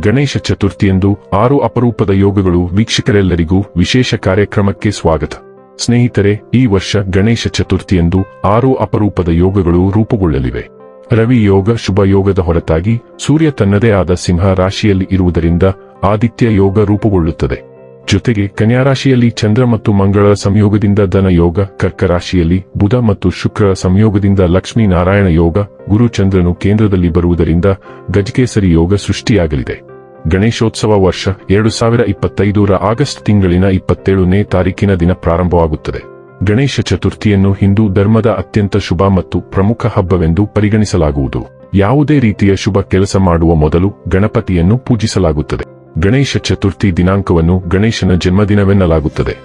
ಗಣೇಶ ಚತುರ್ಥಿಯಂದು ಆರು ಅಪರೂಪದ ಯೋಗಗಳು ವೀಕ್ಷಕರೆಲ್ಲರಿಗೂ ವಿಶೇಷ ಕಾರ್ಯಕ್ರಮಕ್ಕೆ ಸ್ವಾಗತ. ಸ್ನೇಹಿತರೆ, ಈ ವರ್ಷ ಗಣೇಶ ಚತುರ್ಥಿಯಂದು ಆರು ಅಪರೂಪದ ಯೋಗಗಳು ರೂಪುಗೊಳ್ಳಲಿವೆ. ರವಿ ಯೋಗ ಶುಭ ಯೋಗದ ಹೊರತಾಗಿ ಸೂರ್ಯ ತನ್ನದೇ ಆದ ಸಿಂಹ ರಾಶಿಯಲ್ಲಿ ಇರುವುದರಿಂದ ಆದಿತ್ಯ ಯೋಗ ರೂಪುಗೊಳ್ಳುತ್ತದೆ. ಜೊತೆಗೆ ಕನ್ಯಾ ರಾಶಿಯಲ್ಲಿ ಚಂದ್ರ ಮತ್ತು ಮಂಗಳ ಸಂಯೋಗದಿಂದ ಧನ ಯೋಗ, ಕರ್ಕ ರಾಶಿಯಲ್ಲಿ ಬುಧ ಮತ್ತು ಶುಕ್ರ ಸಂಯೋಗದಿಂದ ಲಕ್ಷ್ಮೀನಾರಾಯಣ ಯೋಗ, ಗುರು ಚಂದ್ರನು ಕೇಂದ್ರದಲ್ಲಿ ಬರುವುದರಿಂದ ಗಜಕೇಸರಿ ಯೋಗ ಸೃಷ್ಟಿಯಾಗಲಿದೆ. ಗಣೇಶೋತ್ಸವ ವರ್ಷ ಎರಡು ಸಾವಿರ ಇಪ್ಪತ್ತೈದರ ಆಗಸ್ಟ್ ತಿಂಗಳಿನ ಇಪ್ಪತ್ತೇಳನೇ ತಾರೀಕಿನ ದಿನ ಪ್ರಾರಂಭವಾಗುತ್ತದೆ. ಗಣೇಶ ಚತುರ್ಥಿಯನ್ನು ಹಿಂದೂ ಧರ್ಮದ ಅತ್ಯಂತ ಶುಭ ಮತ್ತು ಪ್ರಮುಖ ಹಬ್ಬವೆಂದು ಪರಿಗಣಿಸಲಾಗುವುದು. ಯಾವುದೇ ರೀತಿಯ ಶುಭ ಕೆಲಸ ಮಾಡುವ ಮೊದಲು ಗಣಪತಿಯನ್ನು ಪೂಜಿಸಲಾಗುತ್ತದೆ. ಗಣೇಶ ಚತುರ್ಥಿ ದಿನಾಂಕವನ್ನು ಗಣೇಶನ ಜನ್ಮದಿನವೆನ್ನಲಾಗುತ್ತದೆ.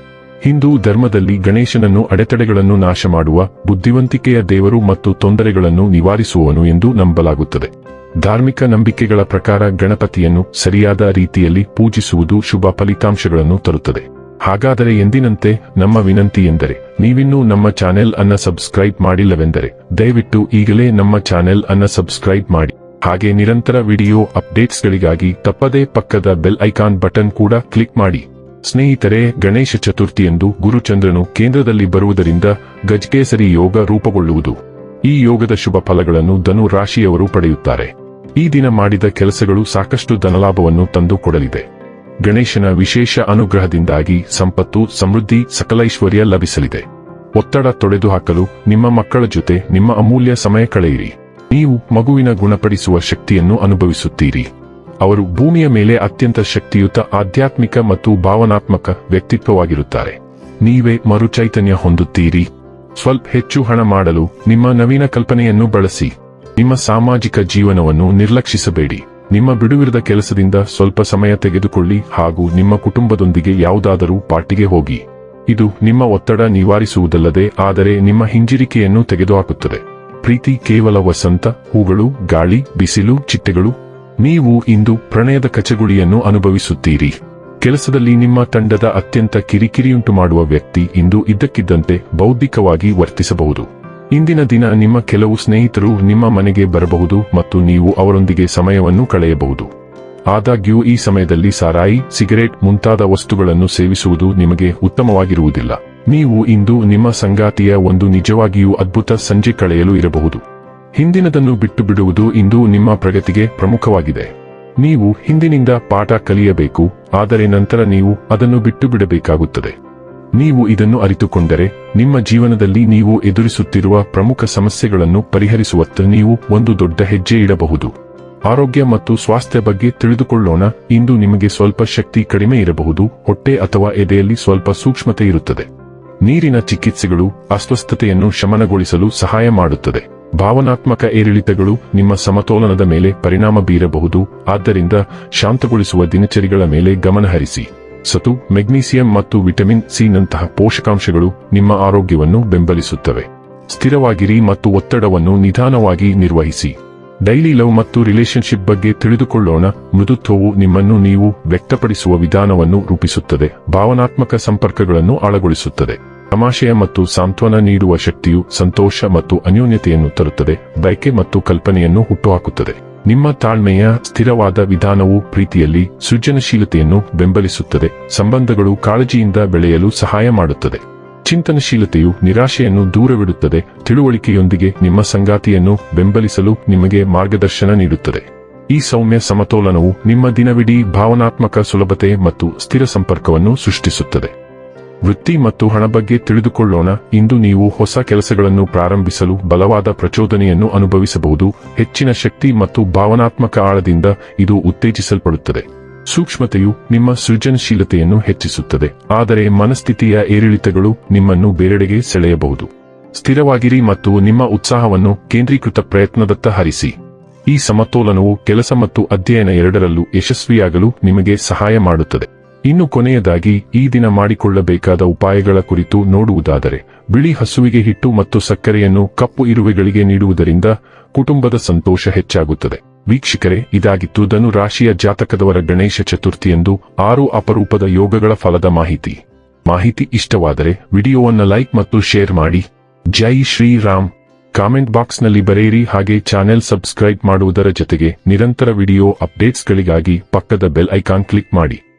ಹಿಂದೂ ಧರ್ಮದಲ್ಲಿ ಗಣೇಶನನ್ನು ಅಡೆತಡೆಗಳನ್ನು ನಾಶ ಮಾಡುವ ಬುದ್ಧಿವಂತಿಕೆಯ ದೇವರು ಮತ್ತು ತೊಂದರೆಗಳನ್ನು ನಿವಾರಿಸುವವನು ಎಂದು ನಂಬಲಾಗುತ್ತದೆ. ಧಾರ್ಮಿಕ ನಂಬಿಕೆಗಳ ಪ್ರಕಾರ ಗಣಪತಿಯನ್ನು ಸರಿಯಾದ ರೀತಿಯಲ್ಲಿ ಪೂಜಿಸುವುದು ಶುಭ ಫಲಿತಾಂಶಗಳನ್ನು ತರುತ್ತದೆ. ಹಾಗಾದರೆ ಎಂದಿನಂತೆ ನಮ್ಮ ವಿನಂತಿ ಎಂದರೆ, ನೀವಿನ್ನೂ ನಮ್ಮ ಚಾನೆಲ್ ಅನ್ನ ಸಬ್ಸ್ಕ್ರೈಬ್ ಮಾಡಿಲ್ಲವೆಂದರೆ, ದಯವಿಟ್ಟು ಈಗಲೇ ನಮ್ಮ ಚಾನೆಲ್ ಅನ್ನ ಸಬ್ಸ್ಕ್ರೈಬ್ ಮಾಡಿ. ಹಾಗೆ ನಿರಂತರ ವಿಡಿಯೋ ಅಪ್ಡೇಟ್ಸ್ಗಳಿಗಾಗಿ ತಪ್ಪದೇ ಪಕ್ಕದ ಬೆಲ್ ಐಕಾನ್ ಬಟನ್ ಕೂಡ ಕ್ಲಿಕ್ ಮಾಡಿ. ಸ್ನೇಹಿತರೆ, ಗಣೇಶ ಚತುರ್ಥಿಯಂದು ಗುರುಚಂದ್ರನು ಕೇಂದ್ರದಲ್ಲಿ ಬರುವುದರಿಂದ ಗಜಕೇಸರಿ ಯೋಗ ರೂಪುಗೊಳ್ಳುವುದು. ಈ ಯೋಗದ ಶುಭ ಫಲಗಳನ್ನು ಧನು ರಾಶಿಯವರು ಪಡೆಯುತ್ತಾರೆ. ಈ ದಿನ ಮಾಡಿದ ಕೆಲಸಗಳು ಸಾಕಷ್ಟು ಧನಲಾಭವನ್ನು ತಂದುಕೊಡಲಿದೆ. ಗಣೇಶನ ವಿಶೇಷ ಅನುಗ್ರಹದಿಂದಾಗಿ ಸಂಪತ್ತು, ಸಮೃದ್ಧಿ, ಸಕಲೈಶ್ವರ್ಯ ಲಭಿಸಲಿದೆ. ಒತ್ತಡ ತೊಡೆದುಹಾಕಲು ನಿಮ್ಮ ಮಕ್ಕಳ ಜೊತೆ ನಿಮ್ಮ ಅಮೂಲ್ಯ ಸಮಯ ಕಳೆಯಿರಿ. ನೀವು ಮಗುವಿನ ಗುಣಪಡಿಸುವ ಶಕ್ತಿಯನ್ನು ಅನುಭವಿಸುತ್ತೀರಿ. ಅವರು ಭೂಮಿಯ ಮೇಲೆ ಅತ್ಯಂತ ಶಕ್ತಿಯುತ, ಆಧ್ಯಾತ್ಮಿಕ ಮತ್ತು ಭಾವನಾತ್ಮಕ ವ್ಯಕ್ತಿತ್ವವಾಗಿರುತ್ತಾರೆ. ನೀವೇ ಮರುಚೈತನ್ಯ ಹೊಂದುತ್ತೀರಿ. ಸ್ವಲ್ಪ ಹೆಚ್ಚು ಹಣ ಮಾಡಲು ನಿಮ್ಮ ನವೀನ ಕಲ್ಪನೆಯನ್ನು ಬಳಸಿ. ನಿಮ್ಮ ಸಾಮಾಜಿಕ ಜೀವನವನ್ನು ನಿರ್ಲಕ್ಷಿಸಬೇಡಿ. ನಿಮ್ಮ ಬಿಡುವಿರದ ಕೆಲಸದಿಂದ ಸ್ವಲ್ಪ ಸಮಯ ತೆಗೆದುಕೊಳ್ಳಿ ಹಾಗೂ ನಿಮ್ಮ ಕುಟುಂಬದೊಂದಿಗೆ ಯಾವುದಾದರೂ ಪಾರ್ಟಿಗೆ ಹೋಗಿ. ಇದು ನಿಮ್ಮ ಒತ್ತಡ ನಿವಾರಿಸುವುದಲ್ಲದೆ ಆದರೆ ನಿಮ್ಮ ಹಿಂಜರಿಕೆಯನ್ನು ತೆಗೆದುಹಾಕುತ್ತದೆ. ಪ್ರೀತಿ ಕೇವಲ ವಸಂತ, ಹೂಗಳು, ಗಾಳಿ, ಬಿಸಿಲು, ಚಿಟ್ಟೆಗಳು. ನೀವು ಇಂದು ಪ್ರಣಯದ ಕಚಗುಳಿಯನ್ನು ಅನುಭವಿಸುತ್ತೀರಿ. ಕೆಲಸದಲ್ಲಿ ನಿಮ್ಮ ತಂಡದ ಅತ್ಯಂತ ಕಿರಿಕಿರಿಯುಂಟು ಮಾಡುವ ವ್ಯಕ್ತಿ ಇಂದು ಇದ್ದಕ್ಕಿದ್ದಂತೆ ಬೌದ್ಧಿಕವಾಗಿ ವರ್ತಿಸಬಹುದು. ಇಂದಿನ ದಿನ ನಿಮ್ಮ ಕೆಲವು ಸ್ನೇಹಿತರು ನಿಮ್ಮ ಮನೆಗೆ ಬರಬಹುದು ಮತ್ತು ನೀವು ಅವರೊಂದಿಗೆ ಸಮಯವನ್ನು ಕಳೆಯಬಹುದು. ಆದಾಗ್ಯೂ ಈ ಸಮಯದಲ್ಲಿ ಸಾರಾಯಿ, ಸಿಗರೇಟ್ ಮುಂತಾದ ವಸ್ತುಗಳನ್ನು ಸೇವಿಸುವುದು ನಿಮಗೆ ಉತ್ತಮವಾಗಿರುವುದಿಲ್ಲ. ನೀವು ಇಂದು ನಿಮ್ಮ ಸಂಗಾತಿಯ ಒಂದು ನಿಜವಾಗಿಯೂ ಅದ್ಭುತ ಸಂಜೆ ಕಳೆಯಲು ಇರಬಹುದು. ಹಿಂದಿನದನ್ನು ಬಿಟ್ಟು ಬಿಡುವುದು ಇಂದು ನಿಮ್ಮ ಪ್ರಗತಿಗೆ ಪ್ರಮುಖವಾಗಿದೆ. ನೀವು ಹಿಂದಿನಿಂದ ಪಾಠ ಕಲಿಯಬೇಕು, ಆದರೆ ನಂತರ ನೀವು ಅದನ್ನು ಬಿಟ್ಟು ಬಿಡಬೇಕಾಗುತ್ತದೆ ನೀವು ಇದನ್ನು ಅರಿತುಕೊಂಡರೆ ನಿಮ್ಮ ಜೀವನದಲ್ಲಿ ನೀವು ಎದುರಿಸುತ್ತಿರುವ ಪ್ರಮುಖ ಸಮಸ್ಯೆಗಳನ್ನು ಪರಿಹರಿಸುವತ್ತ ನೀವು ಒಂದು ದೊಡ್ಡ ಹೆಜ್ಜೆ ಇಡಬಹುದು. ಆರೋಗ್ಯ ಮತ್ತು ಸ್ವಾಸ್ಥ್ಯ ಬಗ್ಗೆ ತಿಳಿದುಕೊಳ್ಳೋಣ. ಇಂದು ನಿಮಗೆ ಸ್ವಲ್ಪ ಶಕ್ತಿ ಕಡಿಮೆ ಇರಬಹುದು, ಹೊಟ್ಟೆ ಅಥವಾ ಎದೆಯಲ್ಲಿ ಸ್ವಲ್ಪ ಸೂಕ್ಷ್ಮತೆ ಇರುತ್ತದೆ. ನೀರಿನ ಚಿಕಿತ್ಸೆಗಳು ಅಸ್ವಸ್ಥತೆಯನ್ನು ಶಮನಗೊಳಿಸಲು ಸಹಾಯ ಮಾಡುತ್ತದೆ. ಭಾವನಾತ್ಮಕ ಏರಿಳಿತಗಳು ನಿಮ್ಮ ಸಮತೋಲನದ ಮೇಲೆ ಪರಿಣಾಮ ಬೀರಬಹುದು. ಆದ್ದರಿಂದ ಶಾಂತಗೊಳಿಸುವ ದಿನಚರಿಗಳ ಮೇಲೆ ಗಮನಹರಿಸಿ ಸತು ಮೆಗ್ನೀಸಿಯಂ ಮತ್ತು ವಿಟಮಿನ್ ಸಿ ನಂತಹ ಪೋಷಕಾಂಶಗಳು ನಿಮ್ಮ ಆರೋಗ್ಯವನ್ನು ಬೆಂಬಲಿಸುತ್ತವೆ. ಸ್ಥಿರವಾಗಿರಿ ಮತ್ತು ಒತ್ತಡವನ್ನು ನಿಧಾನವಾಗಿ ನಿರ್ವಹಿಸಿ. ಡೈಲಿ ಲವ್ ಮತ್ತು ರಿಲೇಶನ್ಶಿಪ್ ಬಗ್ಗೆ ತಿಳಿದುಕೊಳ್ಳೋಣ. ಮೃದುತ್ವವು ನಿಮ್ಮನ್ನು ನೀವು ವ್ಯಕ್ತಪಡಿಸುವ ವಿಧಾನವನ್ನು ರೂಪಿಸುತ್ತದೆ. ಭಾವನಾತ್ಮಕ ಸಂಪರ್ಕಗಳನ್ನು ಆಳಗೊಳಿಸುತ್ತದೆ. ತಮಾಷೆಯ ಮತ್ತು ಸಾಂತ್ವನ ನೀಡುವ ಶಕ್ತಿಯು ಸಂತೋಷ ಮತ್ತು ಅನ್ಯೋನ್ಯತೆಯನ್ನು ತರುತ್ತದೆ. ಬಯಕೆ ಮತ್ತು ಕಲ್ಪನೆಯನ್ನು ಹುಟ್ಟುಹಾಕುತ್ತದೆ. ನಿಮ್ಮ ತಾಳ್ಮೆಯ ಸ್ಥಿರವಾದ ವಿಧಾನವು ಪ್ರೀತಿಯಲ್ಲಿ ಸೃಜನಶೀಲತೆಯನ್ನು ಬೆಂಬಲಿಸುತ್ತದೆ. ಸಂಬಂಧಗಳು ಕಾಳಜಿಯಿಂದ ಬೆಳೆಯಲು ಸಹಾಯ ಮಾಡುತ್ತದೆ. ಚಿಂತನಶೀಲತೆಯು ನಿರಾಶೆಯನ್ನು ದೂರವಿಡುತ್ತದೆ. ತಿಳುವಳಿಕೆಯೊಂದಿಗೆ ನಿಮ್ಮ ಸಂಗಾತಿಯನ್ನು ಬೆಂಬಲಿಸಲು ನಿಮಗೆ ಮಾರ್ಗದರ್ಶನ ನೀಡುತ್ತದೆ. ಈ ಸೌಮ್ಯ ಸಮತೋಲನವು ನಿಮ್ಮ ದಿನವಿಡೀ ಭಾವನಾತ್ಮಕ ಸುಲಭತೆ ಮತ್ತು ಸ್ಥಿರ ಸಂಪರ್ಕವನ್ನು ಸೃಷ್ಟಿಸುತ್ತದೆ. ವೃತ್ತಿ ಮತ್ತು ಹಣ ಬಗ್ಗೆ ತಿಳಿದುಕೊಳ್ಳೋಣ. ಇಂದು ನೀವು ಹೊಸ ಕೆಲಸಗಳನ್ನು ಪ್ರಾರಂಭಿಸಲು ಬಲವಾದ ಪ್ರಚೋದನೆಯನ್ನು ಅನುಭವಿಸಬಹುದು. ಹೆಚ್ಚಿನ ಶಕ್ತಿ ಮತ್ತು ಭಾವನಾತ್ಮಕ ಆಳದಿಂದ ಇದು ಉತ್ತೇಜಿಸಲ್ಪಡುತ್ತದೆ. ಸೂಕ್ಷ್ಮತೆಯು ನಿಮ್ಮ ಸೃಜನಶೀಲತೆಯನ್ನು ಹೆಚ್ಚಿಸುತ್ತದೆ. ಆದರೆ ಮನಸ್ಥಿತಿಯ ಏರಿಳಿತಗಳು ನಿಮ್ಮನ್ನು ಬೇರೆಡೆಗೆ ಸೆಳೆಯಬಹುದು. ಸ್ಥಿರವಾಗಿರಿ ಮತ್ತು ನಿಮ್ಮ ಉತ್ಸಾಹವನ್ನು ಕೇಂದ್ರೀಕೃತ ಪ್ರಯತ್ನದತ್ತ ಹರಿಸಿ. ಈ ಸಮತೋಲನವು ಕೆಲಸ ಮತ್ತು ಅಧ್ಯಯನ ಎರಡರಲ್ಲೂ ಯಶಸ್ವಿಯಾಗಲು ನಿಮಗೆ ಸಹಾಯ ಮಾಡುತ್ತದೆ. ಇನ್ನು ಕೊನೆಯದಾಗಿ, ಈ ದಿನ ಮಾಡಿಕೊಳ್ಳಬೇಕಾದ ಉಪಾಯಗಳ ಕುರಿತು ನೋಡುವುದಾದರೆ, ಬಿಳಿ ಹಸುವಿಗೆ ಹಿಟ್ಟು ಮತ್ತು ಸಕ್ಕರೆಯನ್ನು ಕಪ್ಪು ಇರುವೆಗಳಿಗೆ ನೀಡುವುದರಿಂದ ಕುಟುಂಬದ ಸಂತೋಷ ಹೆಚ್ಚಾಗುತ್ತದೆ. ವೀಕ್ಷಕರೇ, ಇದಾಗಿತ್ತು ಧನು ರಾಶಿಯ ಜಾತಕದವರ ಗಣೇಶ ಚತುರ್ಥಿಯಂದು ಆರು ಅಪರೂಪದ ಯೋಗಗಳ ಫಲದ ಮಾಹಿತಿ. ಮಾಹಿತಿ ಇಷ್ಟವಾದರೆ, ವಿಡಿಯೋವನ್ನು ಲೈಕ್ ಮತ್ತು ಶೇರ್ ಮಾಡಿ. ಜೈ ಶ್ರೀರಾಮ್. ಕಾಮೆಂಟ್ ಬಾಕ್ಸ್ನಲ್ಲಿ ಬರೆಯಿರಿ ಹಾಗೆ ಚಾನೆಲ್ ಸಬ್ಸ್ಕ್ರೈಬ್ ಮಾಡುವುದರ ಜೊತೆಗೆ ನಿರಂತರ ವಿಡಿಯೋ ಅಪ್ಡೇಟ್ಸ್ಗಳಿಗಾಗಿ ಪಕ್ಕದ ಬೆಲ್ ಐಕಾನ್ ಕ್ಲಿಕ್ ಮಾಡಿ.